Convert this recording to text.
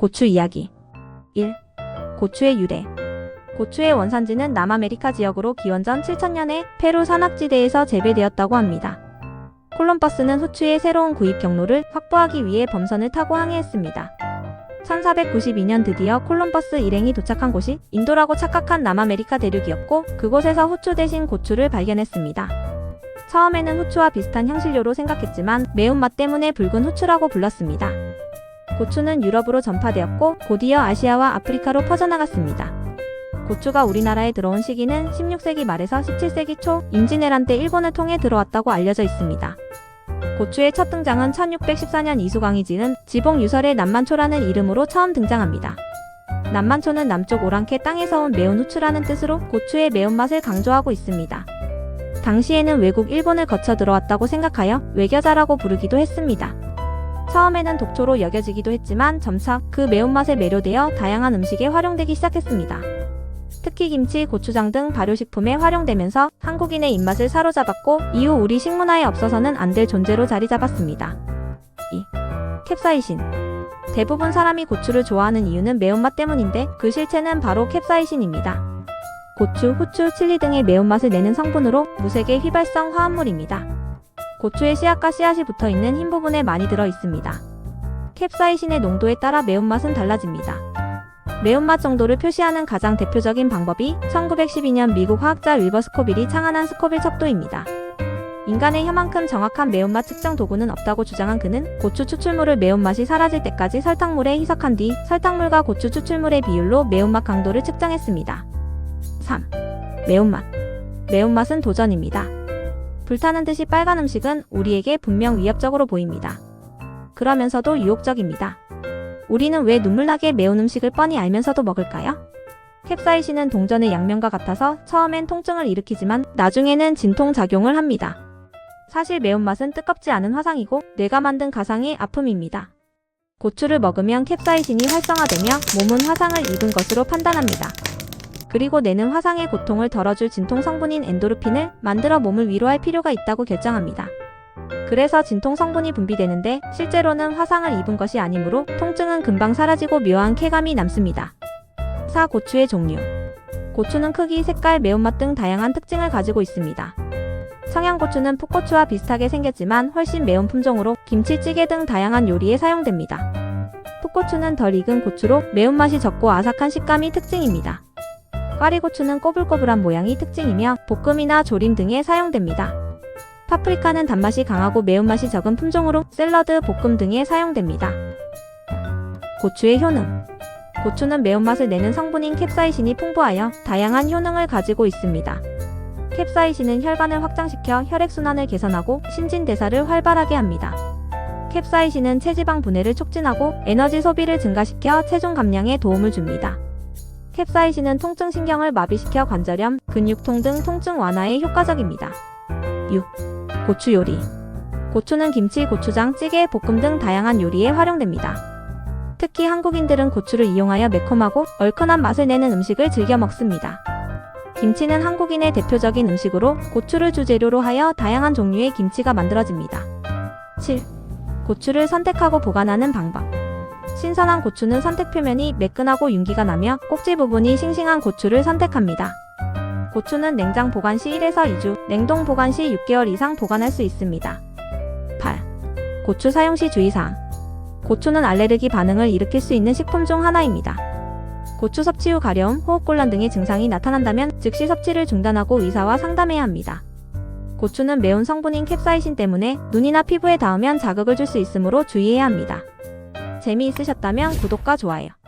고추 이야기 1. 고추의 유래 고추의 원산지는 남아메리카 지역으로 기원전 7000년에 페루 산악지대에서 재배되었다고 합니다. 콜럼버스는 호추의 새로운 구입 경로를 확보하기 위해 범선을 타고 항해했습니다. 1492년 드디어 콜럼버스 일행이 도착한 곳이 인도라고 착각한 남아메리카 대륙이었고 그곳에서 호추 대신 고추를 발견했습니다. 처음에는 후추와 비슷한 향신료로 생각했지만 매운맛 때문에 붉은 후추라고 불렀습니다. 고추는 유럽으로 전파되었고 곧이어 아시아와 아프리카로 퍼져나갔습니다. 고추가 우리나라에 들어온 시기는 16세기 말에서 17세기 초 임진왜란 때 일본을 통해 들어왔다고 알려져 있습니다. 고추의 첫 등장은 1614년 이수광이 지은 지봉 유설의 남만초라는 이름으로 처음 등장합니다. 남만초는 남쪽 오랑캐 땅에서 온 매운 후추라는 뜻으로 고추의 매운맛을 강조하고 있습니다. 당시에는 외국 일본을 거쳐 들어왔다고 생각하여 외겨자라고 부르기도 했습니다. 처음에는 독초로 여겨지기도 했지만 점차 그 매운맛에 매료되어 다양한 음식에 활용되기 시작했습니다. 특히 김치, 고추장 등 발효식품에 활용되면서 한국인의 입맛을 사로잡았고 이후 우리 식문화에 없어서는 안 될 존재로 자리 잡았습니다. 2. 캡사이신 대부분 사람이 고추를 좋아하는 이유는 매운맛 때문인데 그 실체는 바로 캡사이신입니다. 고추, 후추, 칠리 등의 매운맛을 내는 성분으로 무색의 휘발성 화합물입니다. 고추의 씨앗과 씨앗이 붙어 있는 흰 부분에 많이 들어 있습니다. 캡사이신의 농도에 따라 매운맛은 달라집니다. 매운맛 정도를 표시하는 가장 대표적인 방법이 1912년 미국 화학자 윌버 스코빌이 창안한 스코빌 척도입니다. 인간의 혀만큼 정확한 매운맛 측정 도구는 없다고 주장한 그는 고추 추출물을 매운맛이 사라질 때까지 설탕물에 희석한 뒤 설탕물과 고추 추출물의 비율로 매운맛 강도를 측정했습니다. 3. 매운맛. 매운맛은 도전입니다. 불타는 듯이 빨간 음식은 우리에게 분명 위협적으로 보입니다. 그러면서도 유혹적입니다. 우리는 왜 눈물나게 매운 음식을 뻔히 알면서도 먹을까요? 캡사이신은 동전의 양면과 같아서 처음엔 통증을 일으키지만 나중에는 진통작용을 합니다. 사실 매운맛은 뜨겁지 않은 화상이고 뇌가 만든 가상의 아픔입니다. 고추를 먹으면 캡사이신이 활성화되며 몸은 화상을 입은 것으로 판단합니다. 그리고 뇌는 화상의 고통을 덜어줄 진통 성분인 엔도르핀을 만들어 몸을 위로할 필요가 있다고 결정합니다. 그래서 진통 성분이 분비되는데 실제로는 화상을 입은 것이 아니므로 통증은 금방 사라지고 묘한 쾌감이 남습니다. 4. 고추의 종류 고추는 크기, 색깔, 매운맛 등 다양한 특징을 가지고 있습니다. 청양고추는 풋고추와 비슷하게 생겼지만 훨씬 매운 품종으로 김치찌개 등 다양한 요리에 사용됩니다. 풋고추는 덜 익은 고추로 매운맛이 적고 아삭한 식감이 특징입니다. 꽈리고추는 꼬불꼬불한 모양이 특징이며 볶음이나 조림 등에 사용됩니다. 파프리카는 단맛이 강하고 매운맛이 적은 품종으로 샐러드, 볶음 등에 사용됩니다. 고추의 효능 고추는 매운맛을 내는 성분인 캡사이신이 풍부하여 다양한 효능을 가지고 있습니다. 캡사이신은 혈관을 확장시켜 혈액순환을 개선하고 신진대사를 활발하게 합니다. 캡사이신은 체지방 분해를 촉진하고 에너지 소비를 증가시켜 체중 감량에 도움을 줍니다. 캡사이신은 통증신경을 마비시켜 관절염, 근육통 등 통증 완화에 효과적입니다. 6. 고추 요리. 고추는 김치, 고추장, 찌개, 볶음 등 다양한 요리에 활용됩니다. 특히 한국인들은 고추를 이용하여 매콤하고 얼큰한 맛을 내는 음식을 즐겨 먹습니다. 김치는 한국인의 대표적인 음식으로 고추를 주재료로 하여 다양한 종류의 김치가 만들어집니다. 7. 고추를 선택하고 보관하는 방법. 신선한 고추는 선택 표면이 매끈하고 윤기가 나며 꼭지 부분이 싱싱한 고추를 선택합니다. 고추는 냉장 보관 시 1에서 2주, 냉동 보관 시 6개월 이상 보관할 수 있습니다. 8. 고추 사용 시 주의사항. 고추는 알레르기 반응을 일으킬 수 있는 식품 중 하나입니다. 고추 섭취 후 가려움, 호흡곤란 등의 증상이 나타난다면 즉시 섭취를 중단하고 의사와 상담해야 합니다. 고추는 매운 성분인 캡사이신 때문에 눈이나 피부에 닿으면 자극을 줄 수 있으므로 주의해야 합니다. 재미있으셨다면 구독과 좋아요.